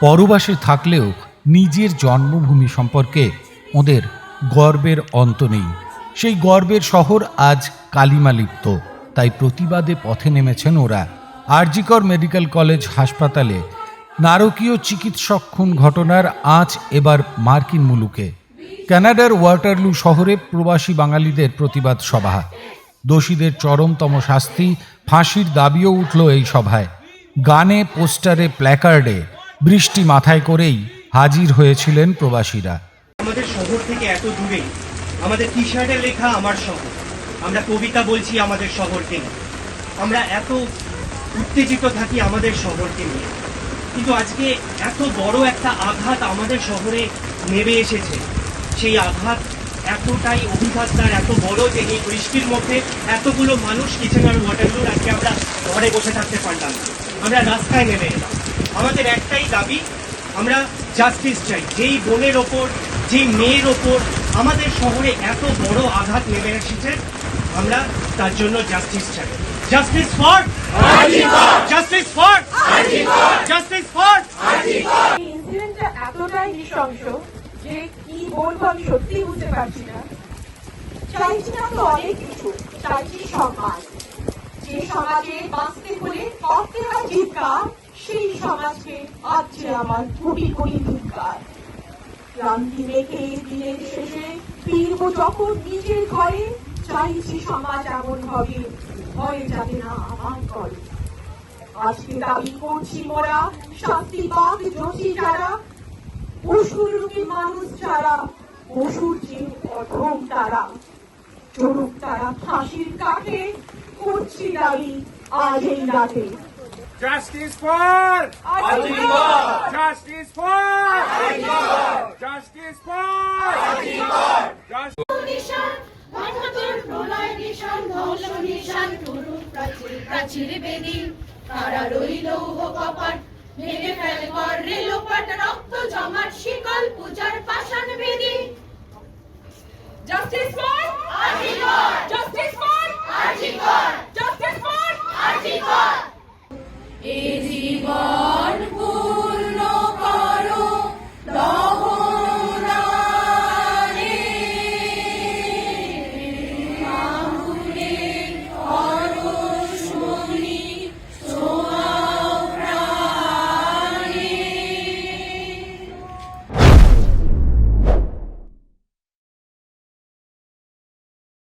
পরবাসে থাকলেও নিজের জন্মভূমি সম্পর্কে ওদের গর্বের অন্ত নেই। সেই গর্বের শহর আজ কালিমালিপ্ত, তাই প্রতিবাদে পথে নেমেছেন ওরা। আরজিকর মেডিকেল কলেজ হাসপাতালে নারকীয় চিকিৎসক খুন ঘটনার আঁচ এবার মার্কিন মুলুকে। কানাডার ওয়াটারলু শহরে প্রবাসী বাঙালিদের প্রতিবাদ সভা। দোষীদের চরমতম শাস্তি, ফাঁসির দাবিও উঠল এই সভায়। গানে, পোস্টারে, প্ল্যাকার্ডে বৃষ্টি মাথায় করেই হাজির হয়েছিলেন প্রবাসীরা। আমাদের শহর থেকে এত দূরে, আমাদের টি শার্টে লেখা আমার শহর। আমরা কবিতা বলছি আমাদের শহরকে নিয়ে। আমরা এত উত্তেজিত থাকি আমাদের শহরকে নিয়ে। কিন্তু আজকে এত বড় একটা আঘাত আমাদের শহরে নেমে এসেছে। সেই আঘাত এতটাই অভিঘাতদার এত বড় যে এই বৃষ্টির মধ্যে এতগুলো মানুষ কিচেনার ওয়াটারলুর আজকে আমরা ঘরে বসে থাকতে পারলাম আমরা রাস্তায় নেমে এলাম। আমাদের একটাই দাবি আমরা জাস্টিস চাই। যেই বোনের ওপর যেই মেয়ের ওপর আমাদের শহরে এত বড় আঘাত নেমে এসেছে আমরা তার জন্য জাস্টিস চাই। Justice for justice for justice for ইনসিডেন্টটা এতটাই নৃশংস যে কি বলব আমি সত্যি বুঝতে পারছি না। চাইছি না তো অনেক কিছু চাইছি সম্মান যে সমাজে বাঁচতে হলে করতে হয় সেই সমাজকে আছে আমার কোটি কোটি ধিক্কার ক্লান্তি রেখে দিনের শেষে ফিরব যখন নিজের ঘরে চাইছি সমাজ এমন হবে, ভয় যাবে না আমার করে আজকে দাবি করছি মোরা শান্তি পাক দোষী যারা, পশুর রূপী মানুষ যারা, পশুর যে অধম তারা। ধরুক তারা ফাঁসির কাঠে করছি দাবি আজ এই রাতে Justice for Aligarh! Justice for Aligarh! Justice for Aligarh! প্রাচীর বেদি তারা রইল কপাট ভেঙে ফেল কর রেল রক্ত জমাট শিকল পূজার পাষাণ বেদি জাস্টিস